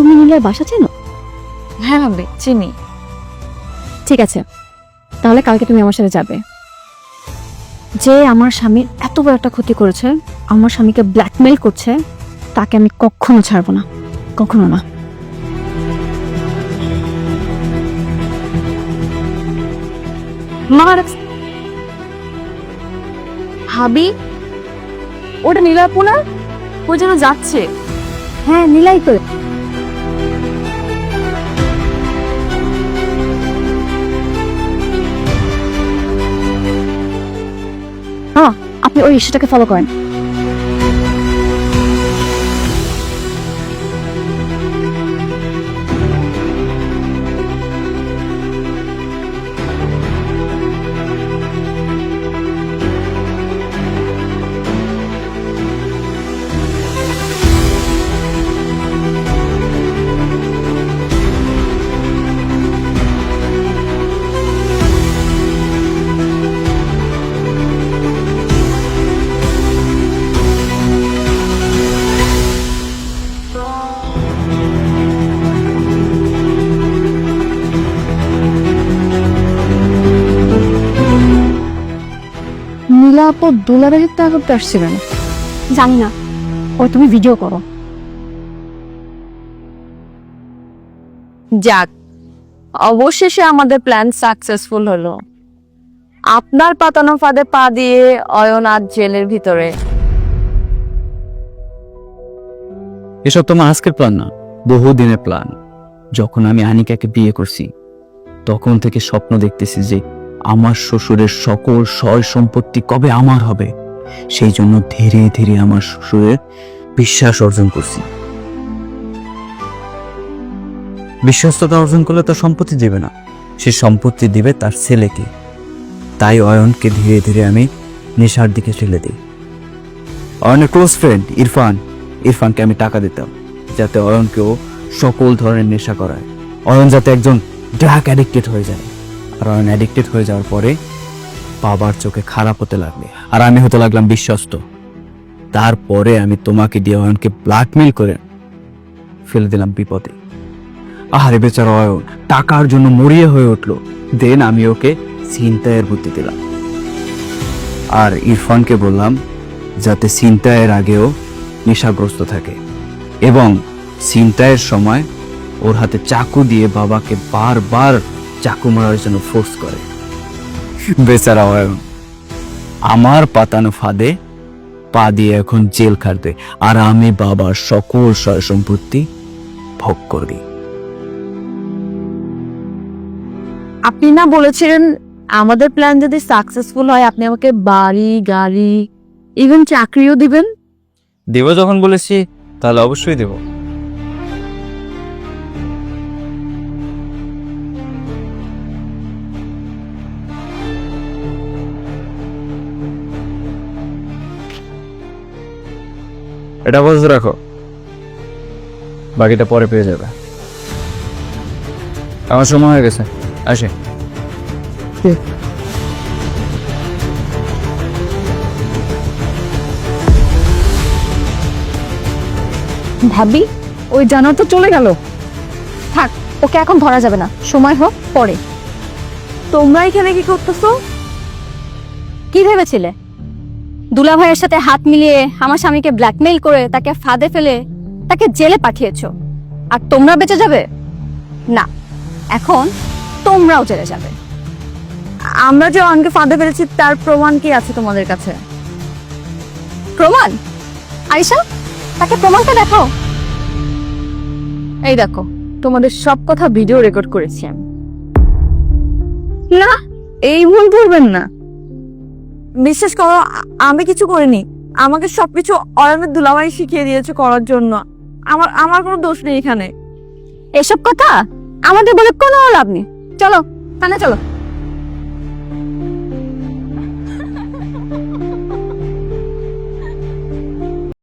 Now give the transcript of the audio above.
তুমি নীলার বাসা চেনো? হ্যাঁ ভাবি চিনি। ঠিক আছে তাহলে কালকে তুমি আমার সাথে যাবে। যে আমার স্বামীর এত বড় একটা ক্ষতি করেছে আমার স্বামীকে ব্ল্যাকমেইল করছে তাকে আমি কখনো ছাড়বো না কখনো না। মার ভাবি ওটা নীলাপু না? ও যেন যাচ্ছে। হ্যাঁ নীলাই তো। আপনি ওই ইস্যুটাকে ফলো করেন। তা করতে আসছিলেন জানি না। ওই তুমি ভিডিও করো। যাক অবশেষে আমাদের প্ল্যান সাকসেসফুল হলো। আপনার পাতানো ফাঁদে পা দিয়ে অয়ন আজ জেলের ভিতরে। এসব তোমার আজকের প্ল্যান না বহু দিনের প্ল্যান যখন আমি আনিকাকে বিয়ে করছি তখন থেকে স্বপ্ন দেখতেছি যে আমার শ্বশুরের সকল সয় সম্পত্তি কবে আমার হবে? সেই জন্য ধীরে ধীরে আমার শ্বশুরের বিশ্বাস অর্জন করছি। বিশ্বস্ততা অর্জন করলে তো সম্পত্তি দেবে না। সে সম্পত্তি দিবে তার ছেলেকে। তাই অয়নকে ধীরে ধীরে আমি নেশার দিকে ঠেলে দিই। অয়নের ক্লোজ ফ্রেন্ড ইরফান। ইরফানকে আমি টাকা দিতাম, যাতে অয়নকেও সকল ধরনের নেশা করায়। অয়ন যাতে একজন ড্রাগ অ্যাডিক্টেড হয়ে যায়। আর অয়ন অ্যাডিক্টেড হয়ে যাওয়ার পরে বাবার চোখে খারাপ হতে লাগলে। আর আমি হতে লাগলাম বিশ্বস্ত। তারপরে আমি তোমাকে দিয়ে অয়নকে ব্ল্যাকমেল করে ফেলে দিলাম বিপদে। আহারে বেচারা অয়ন, টাকার জন্য মরিয়া হয়ে উঠল। দেন আমি ওকে চিন্তায়ের বুদ্ধি দিলাম। আর ইরফানকে বললাম, যাতে চিন্তায়ের আগেও নেশাগ্রস্ত থাকে। এবং চিন্তায়ের সময় ওর হাতে চাকু দিয়ে বাবাকে বারবার চাকু মারার জন্য ফোর্স করে। বেচারা অয়ন আমার পাতানো ফাঁদে পা দিয়ে এখন জেল খাটবে আর আমি বাবার সকল সয় সম্পত্তি ভোগ করবি। আপনি না বলেছিলেন আমাদের প্ল্যান যদি সাকসেসফুল হয় আপনি আমাকে বাড়ি গাড়ি ইভেন চাকরিও দিবেন? দেব যখন বলেছি তাহলে অবশ্যই দেব। এটা বলতে রাখো। বাকিটা পরে পেয়ে যাবে। আমার সময় হয়ে গেছে। আসে। ভাবি ওই জানোয়ার তো চলে গেল। থাক ওকে এখন ধরা যাবে না। সময় হোক পরে। তোমরা এখানে কি করতেছো? কি ভেবেছিলে? দুলা ভাইয়ের সাথে হাত মিলিয়ে আমার স্বামীকে ব্ল্যাকমেইল করে তাকে ফাঁদে ফেলে তাকে জেলে পাঠিয়েছ। আর তোমরা বেঁচে যাবে? না, এখন তোমরাও জেলে যাবে। আমরা যে অয়নকে ফাঁদে ফেলেছি, তার প্রমাণ কি আছে তোমাদের কাছে? প্রমাণ? আয়শা, তাকে প্রমাণটা দেখাও। এই দেখো, তোমাদের সব কথা ভিডিও রেকর্ড করেছি আমি। না, এই ভুল করবেন না। বিশ্বাস করো, আমি কিছু করিনি। আমাকে সবকিছু অয়নের দুলাভাই শিখিয়ে দিয়েছে করার জন্য। আমার আমার কোনো দোষ নেই এখানে। এসব কথা আমাদের বলে কোনো লাভ নেই। চলো তাহলে চলো।